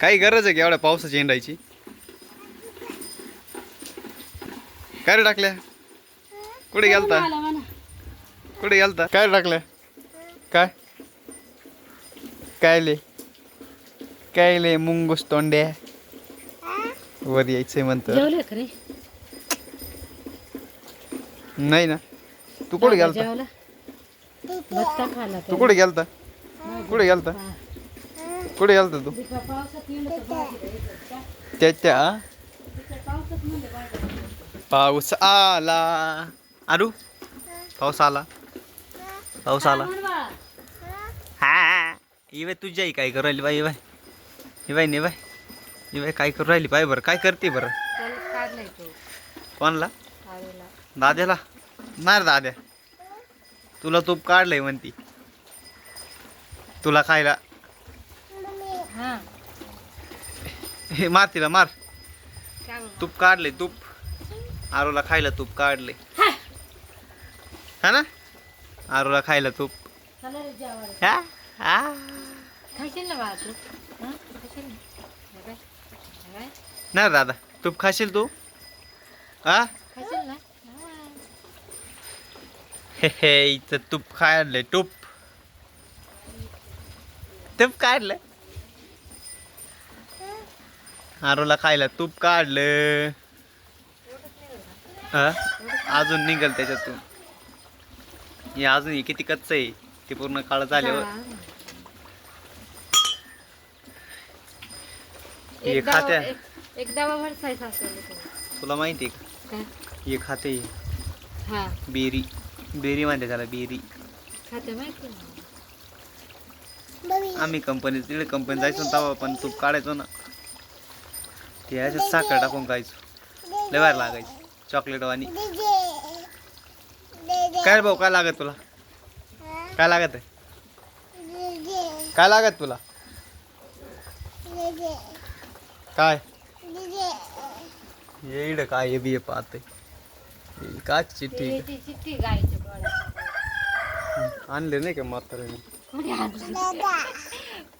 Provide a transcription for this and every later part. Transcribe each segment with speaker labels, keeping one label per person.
Speaker 1: काही गरज आहे का एवढ्या पावसाची येंडायची काय रे टाकल्या? कुठे गेलता? कुठे गेलता? काय रे टाकल्या? काय? काय ले? काय ले मुंगूस तोंड्या? वर यायचंय म्हणत. नाही ना. तू कुठे गेलता?
Speaker 2: जेवला? बत्ता खाला
Speaker 1: तू कुठे गेलता? कुठे गेलता? कुठे गेलता तू. त्याच्या. पाऊस आला. आरू पाऊस आला. पाऊस आला. हा. इवाय तुझ्याही काय करू राहिली बाई इवाय इवाय नाही बाय इवाय काय करू राहिली बाय बरं. काय करते बरं? कोणला. दाद्याला? नाही रे दाद्या. तुला तूप काढलंय म्हणती. तुला खायला
Speaker 2: हा
Speaker 1: हे मार तिला मार
Speaker 2: काय?
Speaker 1: तूप काढले तूप आरूला खायला तूप काढले हा ना आरूला खायला तूप
Speaker 2: जेवायला.
Speaker 1: हा? हा.
Speaker 2: खाशील ना तू हा? खाशील? हे. हे
Speaker 1: दादा तूप खाशील तू हा
Speaker 2: खाशील ना हा.
Speaker 1: हे हे इथं तूप काढलंय तूप तूप काढलं आरूला खायला तूप काढलं. हा? अजून निघल त्याच्यातून. हे अजून हे किती कच्च आहे ते पूर्ण काळ झाल्यावर.
Speaker 2: हा.
Speaker 1: हे खात्या. तुला माहिती आहे का? हे खाते
Speaker 2: हा.
Speaker 1: बेरी. बेरी म्हणते त्याला बेरी. आम्ही कंपनीत तिकडे कंपनीत जायचो ना तेव्हा पण तूप काढायचो ना. ते असे साखर टाकून खायचो. लय भारी लागायची. चॉकलेट वाणी. काय भाऊ काय लागत तुला? काय लागत आहे? काय लागत तुला? काय? येड काय हे बी हे पाहते का चिठ्ठी आणले नाही का म्हाताऱ्याने?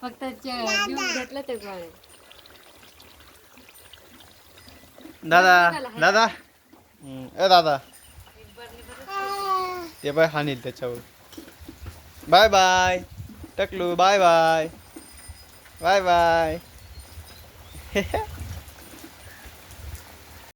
Speaker 2: फक्त घेतलं ते गोळे
Speaker 1: दादा दादा ए दादा. ते बाय हानील त्याच्यावर. Bye bye. टकलू बाय बाय. Bye bye.